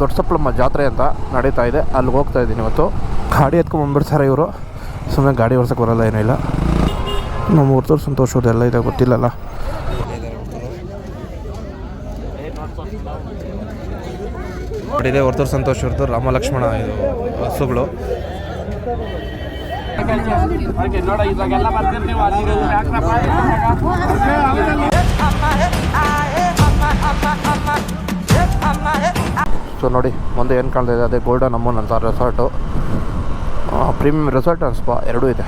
ದೊಡ್ಡ ಸಪ್ಲಮ್ಮ ಜಾತ್ರೆ ಅಂತ ನಡೀತಾ ಇದೆ ಅಲ್ಲಿಗೆ ಹೋಗ್ತಾ ಇದ್ದೀನಿ ಇವತ್ತು ಗಾಡಿ ಎತ್ಕೊಂಡು ಬಂದ್ಬಿಡ್ತಾರೆ ಇವರು ಸುಮ್ಮನೆ ಗಾಡಿ ಓಡ್ಸೋಕೆ ಬರಲ್ಲ ಏನಿಲ್ಲ ಇಲ್ಲ ನಮ್ಮ ಊರ್ತೂರು ಸಂತೋಷ ಎಲ್ಲ ಇದೆ ಗೊತ್ತಿಲ್ಲಲ್ಲ ಇದೆ ಹೊರತೂರು ಸಂತೋಷ್ ಹೊರತು ರಾಮ ಲಕ್ಷ್ಮಣ ಇದು ಹಸುಗಳು ನೋಡ ಸೊ ನೋಡಿ, ಮುಂದೆ ಏನು ಕಾಣ್ತಾ ಇದೆ? ಅದೇ ಗೋಲ್ಡನ್ ಅಮ್ಮನ್ ಅಂತ ರೆಸಾರ್ಟು ಪ್ರೀಮಿಯಂ ರೆಸಾರ್ಟ್ ಆ್ಯಂಡ್ ಎರಡೂ ಇದೆ.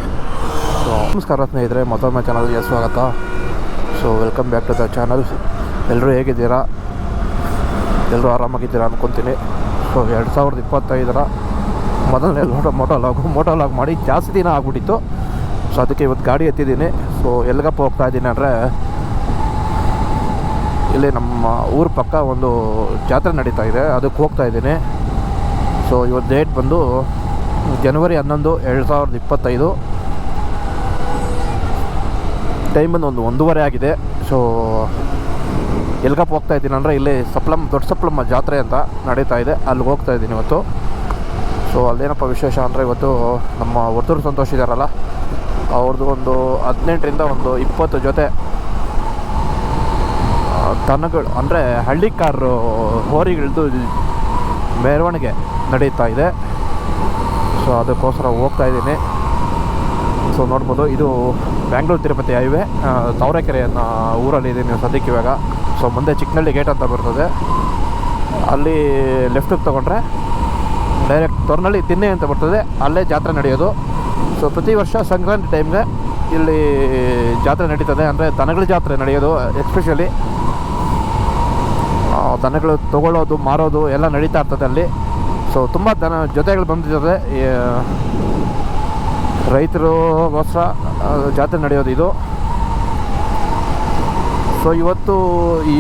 ಸೊ ನಮಸ್ಕಾರ ಸ್ನೇಹಿತರೆ, ಮತ್ತೊಮ್ಮೆ ಚಾನಲ್ಗೆ ಸ್ವಾಗತ. So welcome back to the channel ಎಲ್ಲರೂ ಹೇಗಿದ್ದೀರಾ? ಎಲ್ಲರೂ ಆರಾಮಾಗಿದ್ದೀರಾ ಅಂದ್ಕೊತೀನಿ ಸೊ ಎರಡು ಸಾವಿರದ ಇಪ್ಪತ್ತೈದರ ಮೊದಲನೇ ಲೋಟ ಮೋಟೋ ಲಾಗು ಮೋಟೋ ಲಾಗ್ ಮಾಡಿ ಜಾಸ್ತಿ ದಿನ ಆಗ್ಬಿಟ್ಟಿತ್ತು. ಸೊ ಅದಕ್ಕೆ ಇವತ್ತು ಗಾಡಿ ಎತ್ತಿದ್ದೀನಿ. ಸೊ ಎಲ್ಲಿಗಪ್ಪ ಹೋಗ್ತಾ ಇದ್ದೀನಿ ಅಂದರೆ ಇಲ್ಲಿ ನಮ್ಮ ಊರ ಪಕ್ಕ ಒಂದು ಜಾತ್ರೆ ನಡೀತಾ ಇದೆ, ಅದಕ್ಕೆ ಹೋಗ್ತಾ ಇದ್ದೀನಿ. ಸೊ ಇವತ್ತು ಡೇಟ್ ಬಂದು ಜನವರಿ ಹನ್ನೊಂದು ಎರಡು ಸಾವಿರದ ಇಪ್ಪತ್ತೈದು. ಟೈಮ್ ಬಂದು ಒಂದು ಒಂದೂವರೆ ಆಗಿದೆ. ಸೊ ಎಲ್ಗಪ್ಪ ಹೋಗ್ತಾ ಇದ್ದೀನಿ ಅಂದರೆ ಇಲ್ಲಿ ಸಪ್ಲಮ್, ದೊಡ್ಡ ಸಪ್ಲಮ್ಮ ಜಾತ್ರೆ ಅಂತ ನಡೀತಾ ಇದೆ. ಅಲ್ಲಿಗೆ ಹೋಗ್ತಾ ಇದ್ದೀನಿ ಇವತ್ತು. ಸೊ ಅಲ್ಲೇನಪ್ಪ ವಿಶೇಷ ಅಂದರೆ ಇವತ್ತು ನಮ್ಮ ಒತ್ತೂರು ಸಂತೋಷ ಇದ್ದಾರಲ್ಲ ಅವ್ರದ್ದು ಒಂದು ಹದಿನೆಂಟರಿಂದ ಒಂದು ಇಪ್ಪತ್ತು ಜೊತೆ ದನಗಳು ಅಂದರೆ ಹಳ್ಳಿ ಕಾರು ಹೋರಿಗಳದ್ದು ಮೆರವಣಿಗೆ ನಡೀತಾ ಇದೆ. ಸೊ ಅದಕ್ಕೋಸ್ಕರ ಹೋಗ್ತಾ ಇದ್ದೀನಿ. ಸೊ ನೋಡ್ಬೋದು, ಇದು ಬ್ಯಾಂಗ್ಳೂರು ತಿರುಪತಿ ಹೈವೇ. ತಾವರೆಕೆರೆ ಅನ್ನೋ ಊರಲ್ಲಿ ಇದ್ದೀನಿ ಸದ್ಯಕ್ಕೆ ಇವಾಗ. ಸೊ ಮುಂದೆ ಚಿಕ್ಕನಳ್ಳಿ ಗೇಟ್ ಅಂತ ಬರ್ತದೆ. ಅಲ್ಲಿ ಲೆಫ್ಟಿಗೆ ತೊಗೊಂಡ್ರೆ ಡೈರೆಕ್ಟ್ ತೊರ್ನಳ್ಳಿ ತಿನ್ನೆ ಅಂತ ಬರ್ತದೆ. ಅಲ್ಲೇ ಜಾತ್ರೆ ನಡೆಯೋದು. ಸೊ ಪ್ರತಿ ವರ್ಷ ಸಂಕ್ರಾಂತಿ ಟೈಮ್ಗೆ ಇಲ್ಲಿ ಜಾತ್ರೆ ನಡೀತದೆ. ಅಂದರೆ ದನಗಳ ಜಾತ್ರೆ ನಡೆಯೋದು ಎಸ್ಪೆಷಲಿ ದನಗಳು ತೊಗೊಳ್ಳೋದು, ಮಾರೋದು ಎಲ್ಲ ನಡೀತಾ ಇರ್ತದೆ ಅಲ್ಲಿ. ಸೊ ತುಂಬ ದನ ಜೊತೆಗಳು ಬಂದಿದ್ದಾರೆ. ರೈತರು ಹೊಸ ಜಾತ್ರೆ ನಡೆಯೋದು ಇದು. ಸೊ ಇವತ್ತು ಈ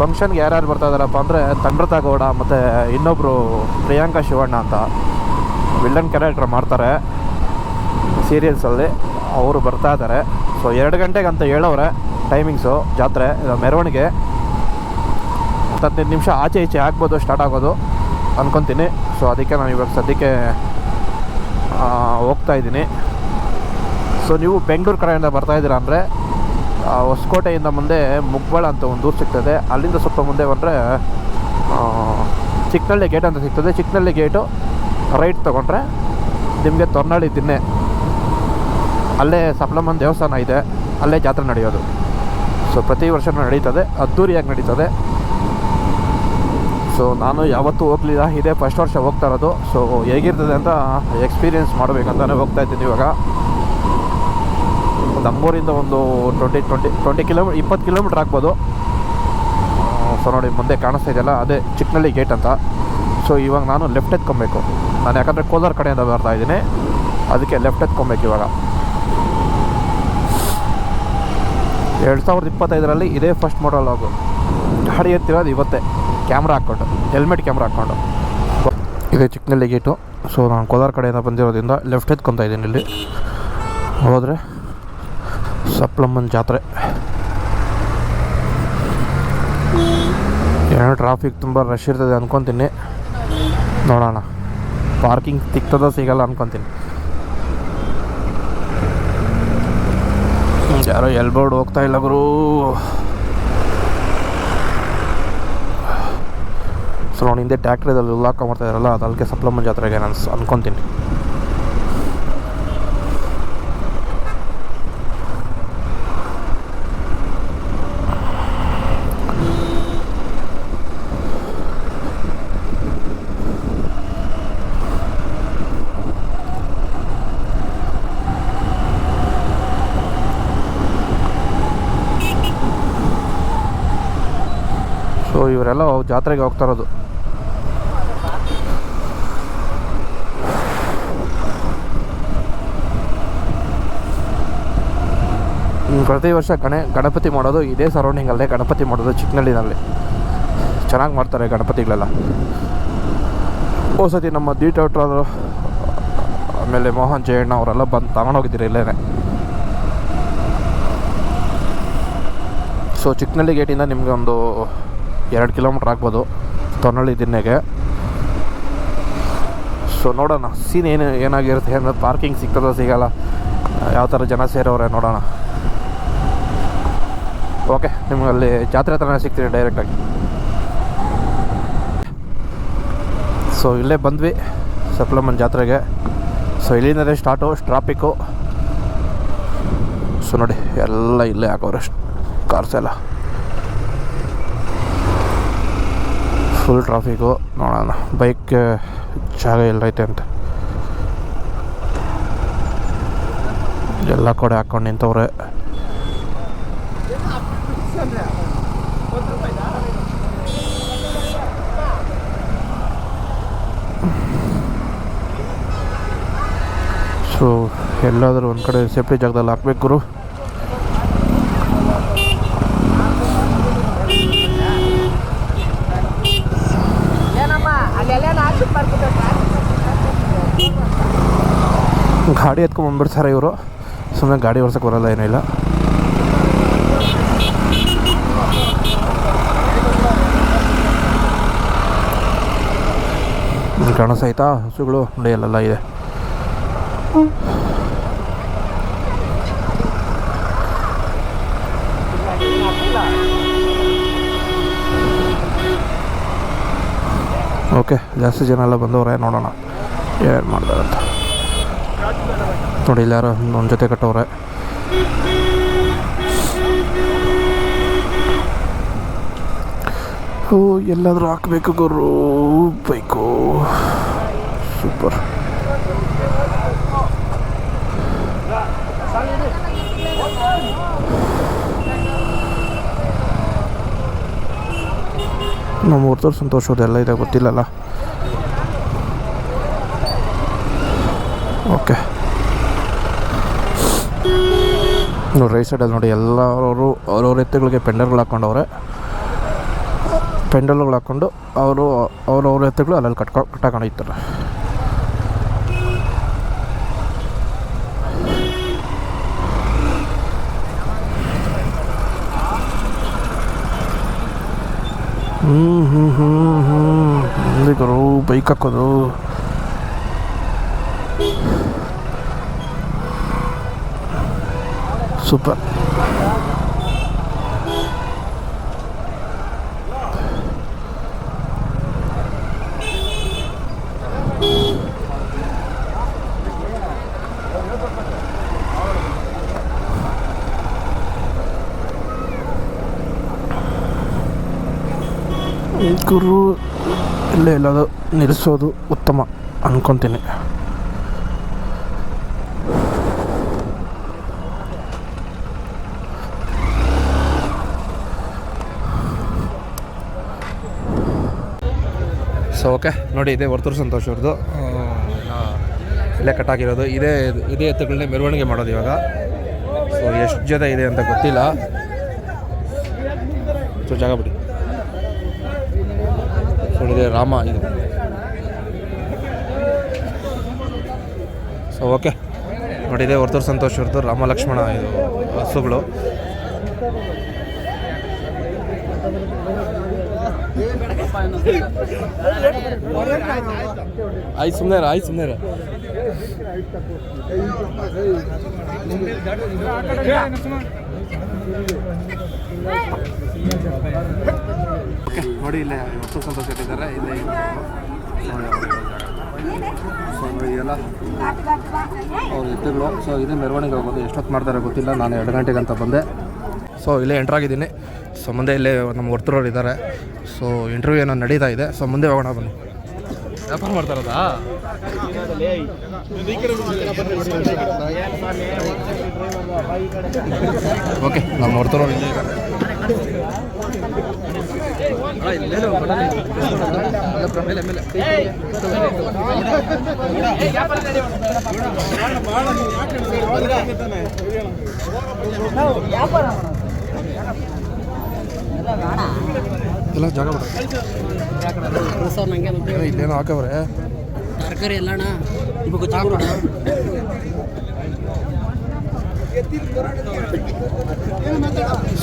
ಫಂಕ್ಷನ್ಗೆ ಯಾರ್ಯಾರು ಬರ್ತಾ ಇದ್ದಾರಪ್ಪ ಅಂದರೆ ತಂಡ್ರತಾ ಗೌಡ ಮತ್ತು ಇನ್ನೊಬ್ಬರು ಪ್ರಿಯಾಂಕಾ ಶಿವಣ್ಣ ಅಂತ. ವಿಲ್ಲನ್ ಕ್ಯಾರೆಕ್ಟರ್ ಮಾಡ್ತಾರೆ. ಸೀರಿಯಲ್ಸಲ್ಲಿ ಅವರು ಬರ್ತಾ ಇದ್ದಾರೆ. ಸೊ ಎರಡು ಗಂಟೆಗೆ ಅಂತ ಹೇಳೋರೆ ಟೈಮಿಂಗ್ಸು ಜಾತ್ರೆ ಇದು ಹತ್ತೈದು ನಿಮಿಷ ಆಚೆ ಈಚೆ ಆಗ್ಬೋದು ಸ್ಟಾರ್ಟ್ ಆಗೋದು ಅಂದ್ಕೊತೀನಿ ಸೊ ಅದಕ್ಕೆ ನಾನು ಇವಾಗ ಸದ್ಯಕ್ಕೆ ಹೋಗ್ತಾ ಇದ್ದೀನಿ. ಸೊ ನೀವು ಬೆಂಗಳೂರು ಕಡೆಯಿಂದ ಬರ್ತಾ ಇದ್ದೀರಾ ಅಂದರೆ ಹೊಸಕೋಟೆಯಿಂದ ಮುಂದೆ ಮುಗ್ಬಳ ಅಂತ ಒಂದು ಊರು ಸಿಗ್ತದೆ. ಅಲ್ಲಿಂದ ಸ್ವಲ್ಪ ಮುಂದೆ ಬಂದರೆ ಚಿಕ್ಕನಳ್ಳಿ ಗೇಟ್ ಅಂತ ಸಿಗ್ತದೆ. ಚಿಕ್ಕನಳ್ಳಿ ಗೇಟು ರೈಟ್ ತೊಗೊಂಡ್ರೆ ನಿಮಗೆ ತೊರ್ನಳ್ಳಿ ತಿನ್ನೆ ಅಲ್ಲೇ ಸಪ್ಲಮ್ಮನ ದೇವಸ್ಥಾನ ಇದೆ. ಅಲ್ಲೇ ಜಾತ್ರೆ ನಡೆಯೋದು. ಸೊ ಪ್ರತಿ ವರ್ಷವೂ ನಡೀತದೆ. ಅದ್ದೂರಿಯಾಗಿ ನಡೀತದೆ. ಸೊ ನಾನು ಯಾವತ್ತೂ ಹೋಗಲಿಲ್ಲ. ಇದೇ ಫಸ್ಟ್ ವರ್ಷ ಹೋಗ್ತಾ ಇರೋದು. ಸೊ ಹೇಗಿರ್ತದೆ ಅಂತ ಎಕ್ಸ್ಪೀರಿಯೆನ್ಸ್ ಮಾಡಬೇಕಂತಲೇ ಹೋಗ್ತಾ ಇದ್ದೀನಿ ಇವಾಗ. ನಮ್ಮೂರಿಂದ ಒಂದು ಟ್ವೆಂಟಿ ಟ್ವೆಂಟಿ ಟ್ವೆಂಟಿ ಕಿಲೋಮೀ ಇಪ್ಪತ್ತು ಕಿಲೋಮೀಟ್ರ್ ಆಗ್ಬೋದು. ಸೊ ನೋಡಿ, ಮುಂದೆ ಕಾಣಿಸ್ತಾ ಇದೆಯಲ್ಲ, ಅದೇ ಚಿಕ್ಕನಳ್ಳಿ ಗೇಟ್ ಅಂತ. ಸೊ ಇವಾಗ ನಾನು ಲೆಫ್ಟ್ ಎತ್ಕೊಬೇಕು. ನಾನು ಯಾಕಂದರೆ ಕೋಲಾರ ಕಡೆಯಿಂದ ಬರ್ತಾ ಇದ್ದೀನಿ. ಅದಕ್ಕೆ ಲೆಫ್ಟ್ ಎತ್ಕೊಬೇಕು ಇವಾಗ. ಎರಡು ಸಾವಿರದ ಇಪ್ಪತ್ತೈದರಲ್ಲಿ ಇದೇ ಫಸ್ಟ್ ಮಾಡಲ್ ಆಗು ಗಾಡಿ ಎತ್ತಿರೋದು ಇವತ್ತೇ. ಕ್ಯಾಮ್ರಾ ಹಾಕ್ಕೊಂಡು. ಹೆಲ್ಮೆಟ್ ಕ್ಯಾಮ್ರಾ ಹಾಕ್ಕೊಂಡು. ಇದೇ ಚಿಕ್ಕನಳ್ಳಿ ಗೇಟು ಸೊ ನಾನು ಕೋಲಾರ ಕಡೆಯಿಂದ ಬಂದಿರೋದ್ರಿಂದ ಲೆಫ್ಟ್ ಎತ್ಕೊತ ಇದ್ದೀನಿ ಇಲ್ಲಿ. ಹೋದರೆ ಸಪ್ಲಮ್ಮನ ಜಾತ್ರೆ. ಏನೋ ಟ್ರಾಫಿಕ್ ತುಂಬ ರಶ್ ಇರ್ತದೆ ಅಂದ್ಕೊತೀನಿ ನೋಡೋಣ. ಪಾರ್ಕಿಂಗ್ ತಿಕ್ತದ ಸಿಗಲ್ಲ ಅಂದ್ಕೊತೀನಿ ಯಾರೋ ಎಲ್ಬೋರ್ಡ್ ಹೋಗ್ತಾ ಇಲ್ಲ ಗುರು. ಸೊ ನಾನು ಹಿಂದೆ ಟ್ಯಾಕ್ಟ್ರಿದಲ್ಲಿ ಉಲ್ಲಾಕ ಮಾಡ್ತಾ ಇದ್ದಾರಲ್ಲ ಅದು ಅಲ್ಲಿಗೆ ಸಪ್ಲಮ್ಮನ ಜಾತ್ರೆಗೆ ನಾನು ಅನ್ಕೊತೀನಿ ಸೊ ಇವರೆಲ್ಲ ಜಾತ್ರೆಗೆ ಹೋಗ್ತಾ ಇರೋದು. ಪ್ರತಿ ವರ್ಷ ಗಣೆ, ಗಣಪತಿ ಮಾಡೋದು ಇದೇ ಸರೌಂಡಿಂಗಲ್ಲೇ ಗಣಪತಿ ಮಾಡೋದು ಚಿಕ್ಕನಳ್ಳಿನಲ್ಲಿ. ಚೆನ್ನಾಗಿ ಮಾಡ್ತಾರೆ ಗಣಪತಿಗಳೆಲ್ಲ. ಓ ಸತಿ ನಮ್ಮ ದಿ ಟೌಟ್ರಾದ್ರು ಆಮೇಲೆ ಮೋಹನ್ ಜಯಣ್ಣ ಅವರೆಲ್ಲ ಬಂದು ತಗೊಂಡೋಗಿದ್ದೀರಿ ಇಲ್ಲೇ ಸೊ ಚಿಕ್ಕನಳ್ಳಿ ಗೇಟಿಂದ ನಿಮಗೆ ಒಂದು ಎರಡು ಕಿಲೋಮೀಟ್ರ್ ಆಗ್ಬೋದು ತೊನ್ನಳ್ಳಿ ದಿನ್ನೆಗೆ ಸೊ ನೋಡೋಣ ಸೀನ್ ಏನು ಏನಾಗಿರುತ್ತೆ ಅಂದರೆ ಪಾರ್ಕಿಂಗ್ ಸಿಗ್ತದೋ ಸಿಗೋಲ್ಲ, ಯಾವ ಥರ ಜನ ಸೇರೋರೆ ನೋಡೋಣ. ಓಕೆ ನಿಮ್ಗೆ ಅಲ್ಲಿ ಜಾತ್ರೆ ಹತ್ರನೇ ಸಿಗ್ತೀನಿ ಡೈರೆಕ್ಟಾಗಿ ಸೊ ಇಲ್ಲೇ ಬಂದ್ವಿ ಸಪ್ಲಮನ್ ಜಾತ್ರೆಗೆ. ಸೊ ಇಲ್ಲಿಂದಲೇ ಸ್ಟಾರ್ಟು ಟ್ರಾಫಿಕ್ಕು ಸೊ ನೋಡಿ, ಎಲ್ಲ ಇಲ್ಲೇ ಹಾಕೋರು ಕಾರ್ಸ್ ಎಲ್ಲ. ಫುಲ್ ಟ್ರಾಫಿಕ್ಕು ನೋಡೋಣ. ಬೈಕ್ ಜಾಗ ಎಲ್ಲೈತೆ ಅಂತ. ಎಲ್ಲ ಕಡೆ ಹಾಕ್ಕೊಂಡು ನಿಂತವ್ರೆ. ಸೊ ಎಲ್ಲಾದರೂ ಒಂದು ಕಡೆ ಸೇಫ್ಟಿ ಜಾಗದಲ್ಲಿ ಹಾಕ್ಬೇಕು ಗುರು. ಗಾಡಿ ಎತ್ಕೊಂಡು ಬಂದ್ಬಿಡ್ತಾರೆ ಇವರು. ಸುಮ್ಮನೆ ಗಾಡಿ ಓಡ್ಸೋಕೆ ಬರೋಲ್ಲ ಏನಿಲ್ಲ ಕಾಣಿಸ್ತಾಯ್ತಾ ಹಸುಗಳು ನೋಡಿ ಇದೆ. ಓಕೆ ಜಾಸ್ತಿ ಜನ ಎಲ್ಲ ಬಂದವರೇ, ನೋಡೋಣ. ಏನು ಮಾಡ್ತಾರೆ ಅಂತ. ನೋಡಿ ಇಲ್ಲಿ ನಮ್ಮ ಜೊತೆ ಕಟ್ಟವ್ರೆ. ಓ ಎಲ್ಲಾದರೂ ಹಾಕಬೇಕು ಗುರು ಬೈಕು. ಸೂಪರ್. ನಮ್ಮ ಊರ್ತವ್ರು ಸಂತೋಷ ಎಲ್ಲ ಇದೆ ಗೊತ್ತಿಲ್ಲಲ್ಲ. ಓಕೆ. ನೋಡಿ ರೈಟ್ ಸೈಡಲ್ಲಿ ನೋಡಿ ಎಲ್ಲರೂ ಅವ್ರವ್ರ ಎತ್ತುಗಳಿಗೆ ಪೆಂಡಲ್ಗಳು ಹಾಕ್ಕೊಂಡವ್ರೆ. ಪೆಂಡಲ್ಗಳು ಹಾಕ್ಕೊಂಡು ಅವರು ಅವ್ರವ್ರ ಎತ್ತುಗಳು ಅಲ್ಲಲ್ಲಿ ಕಟ್ಕೊ ಕಟ್ಟಾಕೊಂಡಿರ್ತಾರೆ ಹ್ಞೂ ಹ್ಞೂ ಹ್ಞೂ ಹ್ಞೂ ಮುಂದಿಗರು ಬೈಕ್ ಹಾಕೋದು. ಸೂಪರ್ ಗುರು ಇಲ್ಲೇ ಎಲ್ಲದು ನಿಲ್ಲಿಸೋದು ಉತ್ತಮ ಅನ್ಕೊತೀನಿ. ಸೊ ಓಕೆ ನೋಡಿ, ಇದೇ ವರ್ತೂರ್ ಸಂತೋಷ್ ಅವ್ರದ್ದು ಇಲ್ಲೇ ಕಟ್ಟಾಕಿರೋದು. ಇದೇ ಇದೇ ಎತ್ತುಗಳನ್ನೇ ಮೆರವಣಿಗೆ ಮಾಡೋದು ಇವಾಗ. ಸೊ ಎಷ್ಟು ಜೊತೆ ಇದೆ ಅಂತ ಗೊತ್ತಿಲ್ಲ. ಸೊ, ಜಾಗ ಬಿಡಿ. ಸೊ ರಾಮ ಇದು. ಸೊ ಓಕೆ ನೋಡಿ, ಇದೇ ವರ್ತೂರು ಸಂತೋಷ್ ಅವ್ರದ್ದು ರಾಮ ಲಕ್ಷ್ಮಣ ಇದು ಹಸುಗಳು. ಆಯ್ತು ಸುಮ್ಮನೆ ಆಯ್ತು ಸುಮ್ಮನೆ ನೋಡಿ, ಇಲ್ಲೇ ಹೊಸ ಸಂತೋಷ ಇಟ್ಟಿದ್ದಾರೆ ಇಲ್ಲೇ ಸೊ ಎಲ್ಲ ಅವ್ರ ಸೊ ಇದೇ ಮೆರವಣಿಗೆ ಹೋಗೋದು. ಎಷ್ಟೊತ್ತು ಮಾಡ್ತಾರೆ ಗೊತ್ತಿಲ್ಲ. ನಾನು ಎರಡು ಗಂಟೆಗೆ ಅಂತ ಬಂದೆ. ಸೊ ಇಲ್ಲೇ ಎಂಟ್ರಾಗಿದ್ದೀನಿ ಸೊ ಮುಂದೆ ಇಲ್ಲೇ ನಮ್ಮ ವರ್ತರವ್ರು ಇದ್ದಾರೆ. ಸೊ ಇಂಟರ್ವ್ಯೂ ಏನೋ ನಡೀತಾ ಇದೆ. ಸೊ ಮುಂದೆ ಹೋಗೋಣ ಬನ್ನಿ. ವ್ಯಾಪಾರ ಮಾಡ್ತಾರದಾ ಓಕೆ ನಮ್ಮ ವರ್ತರವ್ರು ಇಲ್ಲೇ ಇದ್ದಾರೆ. ಅಣ್ಣ, ಇಲ್ಲೇನು ಬನ್ನಿ. ಮೇಲೆ ಮೇಲೆ ಎಲ್ಲ ಜಾಗ ಇಲ್ಲೇನೋ ಹಾಕವ್ರೆ. ತರಕಾರಿ ಎಲ್ಲ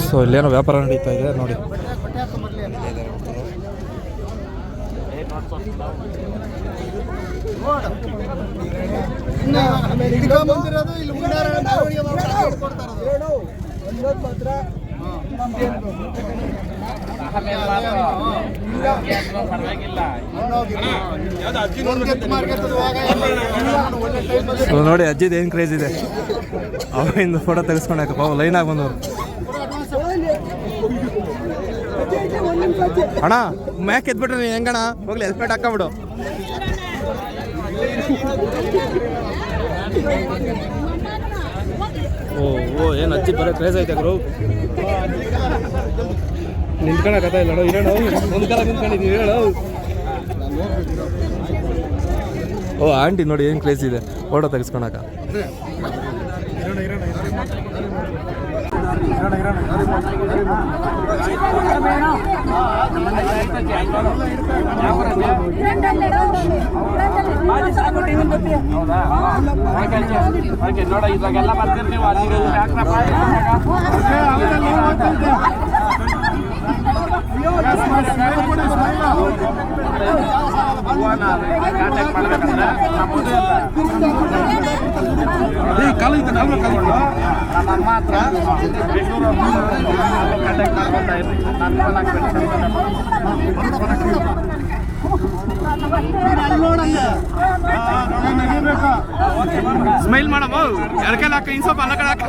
ಸೊ ಇಲ್ಲೇನೋ ವ್ಯಾಪಾರ ನಡೀತಾ ಇದೆ ನೋಡಿ. ಮಂದಿರ ಇಲ್ಲಿ ನೋಡಿ, ಅಜ್ಜಿದು ಏನು ಕ್ರೇಜ್ ಇದೆ? ಅವಾಗಿಂದ ಫೋಟೋ ತೆಗೆಸ್ಕೊಂಡಾಕ ಲೈನ್ ಆಗ ಬಂದವರು. ಅಣ್ಣ, ಮ್ಯಾಕ್ ಎದ್ಬಿಟ್ರೆ ನೀನು ಹೆಂಗಣ ಹೋಗ್ಲಿ ಹೆಲ್ಮೆಟ್ ಹಾಕೊಂಬಿಡು ಓ ಓ, ಏನು ಅಜ್ಜಿ ಬರೋ ಕ್ರೇಜ್ ಐತೆ ಗುರು? ನಿಂತ್ಕೊಳಕತ್ತ ಇಲ್ಲ ನೋಡು, ಇರೋಣ. ಒಂದು ಕಾಲ ನಿಂತ್ಕೊಂಡಿದ್ದೀವಿ ಹೇಳೋ ಓ, ಆಂಟಿ ನೋಡಿ ಏನು ಕ್ರೇಜ್ ಇದೆ. ಫೋಟೋ ತೆಗೆಸ್ಕೊಳಕ. ನೋಡ ಇವಾಗೆಲ್ಲ ಬರ್ತಿರ್ತೀವಿ ಅಲ್ಲಿ ಸ್ಮೈಲ್ ಮಾಡಮ್ಮ. ಎಡಕಲ್ ಹಾಕ ಇನ್ಸಪ್ಪ ಅಲ್ಲ ಹಾಕ.